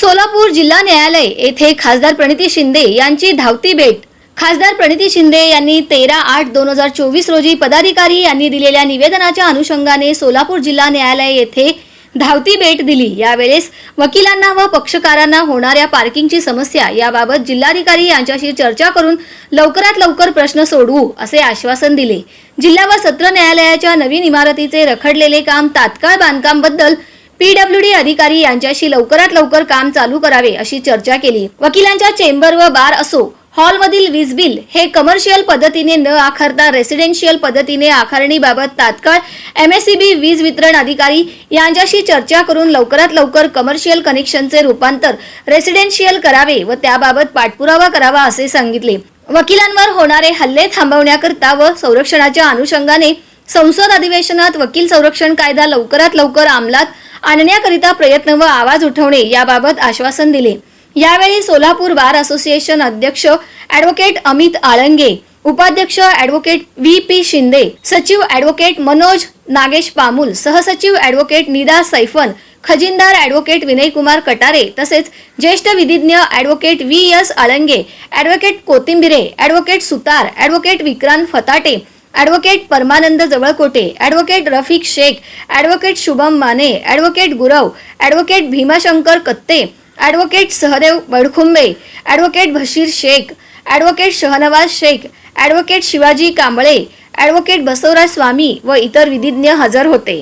सोलापूर जिल्हा न्यायालय येथे खासदार प्रणिती शिंदे यांची धावती भेट. खासदार प्रणिती शिंदे यांनी तेरा आठ दोन हजार चोवीस रोजी पदाधिकारी यांनी दिलेल्या निवेदनाच्या अनुषंगाने सोलापूर जिल्हा न्यायालय येथे धावती भेट दिली. यावेळेस वकिलांना व पक्षकारांना होणाऱ्या पार्किंगची समस्या याबाबत जिल्हाधिकारी यांच्याशी चर्चा करून लवकरात लवकर प्रश्न सोडवू असे आश्वासन दिले. जिल्हा व सत्र न्यायालयाच्या नवीन इमारतीचे रखडलेले काम तात्काळ बांधकामबद्दल पीडब्ल्यूडी अधिकारी यांच्याशी लवकरात लवकर काम चालू करावे अशी चर्चा केली. वकिलांच्या चेंबर व बार असो हॉलमधील वीज बिल हे कमर्शियल पद्धतीने न आखरता रेसिडेन्शियल पद्धतीने आकारणीबाबत तात्काळ एमएससीबी वीज वितरण अधिकारी यांच्याशी चर्चा करून लवकरात लवकर कमर्शियल कनेक्शनचे रूपांतर रेसिडेन्शियल करावे व त्याबाबत पाठपुरावा करावा असे सांगितले. वकिलांवर होणारे हल्ले थांबवण्याकरता व संरक्षणाच्या अनुषंगाने संसद अधिवेशनात वकील संरक्षण कायदा लवकरात लवकर अंमलात आणण्याकरिता प्रयत्न व आवाज उठवणे याबाबत आश्वासन दिले. यावेळी सोलापूर बार असोसिएशन अध्यक्ष ॲडव्होकेट अमित आळंगे उपाध्यक्ष ॲडव्होकेट व्ही पी शिंदे सचिव ॲडव्होकेट मनोज नागेश पामुल सहसचिव ॲडव्होकेट निदा सैफन खजिनदार ॲडव्होकेट विनयकुमार कटारे तसेच ज्येष्ठ विधिज्ञ advocate V S Alange advocate Kothimbire advocate Sutar advocate Vikrant Fatate advocate Parmanand Jawalkote advocate Rafiq Shaikh advocate Shubham Mane advocate Gurav advocate Bhimashankar Katte advocate Sahdev Badkhumbe advocate Bashir Shaikh advocate Shahnawaz Shaikh advocate Shivaji Kamble advocate Basavraj Swami व इतर विधिज्ञ हजर होते